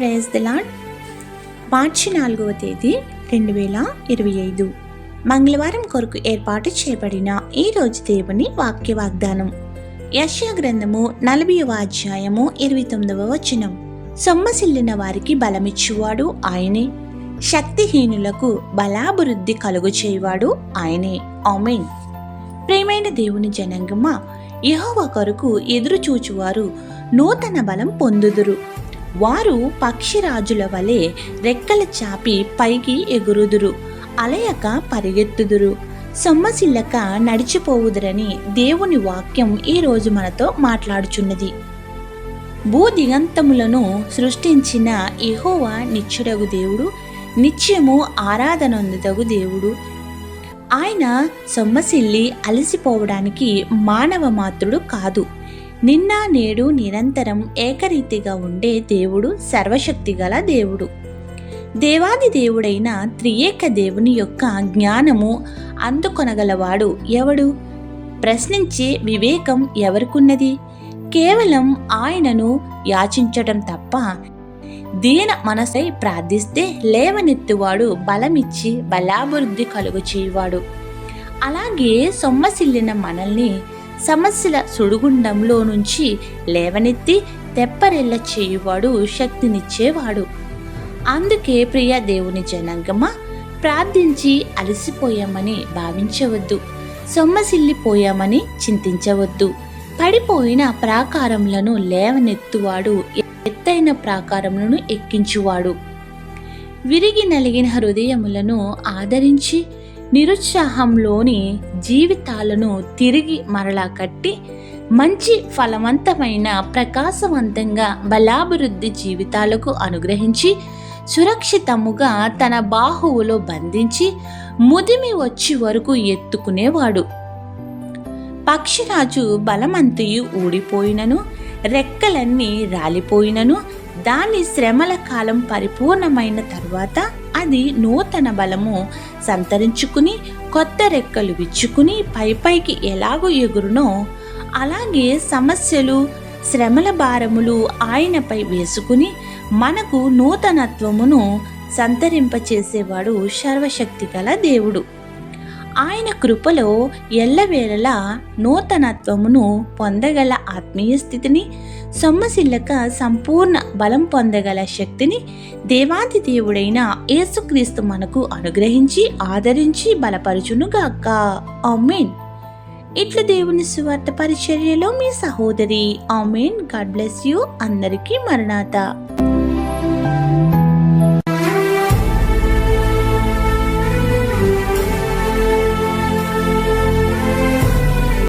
Praise the lord మార్చి నాలుగవ తేదీ రెండు వేల ఇరవై ఐదు. మంగళవారం కొరకు ఏర్పాటు చేయబడిన ఈ రోజు దేవుని వాక్య వాగ్దానం. యశ్యా గ్రంథము నలభైవ అధ్యాయము ఇరవై తొమ్మిదవ వచనం. సొమ్మసిల్లిన వారికి బలమిచ్చువాడు ఆయనే. శక్తిహీనులకు బలాభివృద్ధి కలుగు చేయవాడు ఆయనే. ఆమెన్. ప్రేమైన దేవుని జనంగమ్మ యెహోవా కొరకు ఎదురు చూచువారు నూతన బలం పొందుదురు. వారు పక్షిరాజుల వలె రెక్కల చాపి పైకి ఎగురుదురు అలయక పరిగెత్తుదురు. సొమ్మసిల్లక నడిచిపోవుదురని దేవుని వాక్యం ఈ రోజు మనతో మాట్లాడుచున్నది. భూ దిగంతములను సృష్టించిన ఎహోవా నిత్యుడగు దేవుడు నిత్యము ఆరాధనందుదగు దేవుడు. ఆయన సొమ్మసిల్లి అలసిపోవడానికి మానవ మాత్రుడు కాదు. నిన్న నేడు నిరంతరం ఏకరీతిగా ఉండే దేవుడు సర్వశక్తిగల దేవుడు. దేవాది దేవుడైన త్రియేక దేవుని యొక్క జ్ఞానము అందుకొనగలవాడు ఎవడు? ప్రశ్నించే వివేకం ఎవరికున్నది? కేవలం ఆయనను యాచించటం తప్ప దీన మనసై ప్రార్థిస్తే లేవనెత్తువాడు బలమిచ్చి బలాభివృద్ధి కలుగు చేయువాడు అలాగే సొమ్మసిల్లిన మనల్ని సమస్యల సుడిగుండంలో నుంచి లేవనెత్తి తెప్పరెల్ల చేయువాడు శక్తినిచ్చేవాడు. అందుకే ప్రియ దేవుని జనాంగమ ప్రార్థించి అలసిపోయామని భావించవద్దు. సొమ్మసిల్లిపోయామని చింతించవద్దు. పడిపోయిన ప్రాకారములను లేవనెత్తువాడు ఎత్తైన ప్రాకారములను ఎక్కించువాడు. విరిగి నలిగిన హృదయములను ఆదరించి నిరుత్సాహంలోని జీవితాలను తిరిగి మరలా కట్టి మంచి ఫలవంతమైన ప్రకాశవంతంగా బలాభివృద్ధి జీవితాలకు అనుగ్రహించి సురక్షితముగా తన బాహువులో బంధించి ముదిమి వచ్చి వరకు ఎత్తుకునేవాడు. పక్షిరాజు బలమంతియు ఊడిపోయినను రెక్కలన్నీ రాలిపోయినను దాని శ్రమల కాలం పరిపూర్ణమైన తర్వాత అది నూతన బలము సంతరించుకుని కొత్త రెక్కలు విచ్చుకుని పైపైకి ఎలాగో ఎగురునో అలాగే సమస్యలు శ్రమల భారములు ఆయనపై వేసుకుని మనకు నూతనత్వమును సంతరింపచేసేవాడు సర్వశక్తి గల దేవుడు. ఆయన కృపలో ఎల్లవేళలా నూతనత్వమును పొందగల ఆత్మీయ స్థితిని సొమ్మసిల్లక సంపూర్ణ బలం పొందగల శక్తిని దేవాది దేవుడైన యేసుక్రీస్తు మనకు అనుగ్రహించి ఆదరించి బలపరుచునుగాక. ఆమెన్. ఇట్ల దేవుని సువార్త పరిచర్యలో మీ సహోదరి ఆమెన్. God bless you. అందరికీ మరణాత.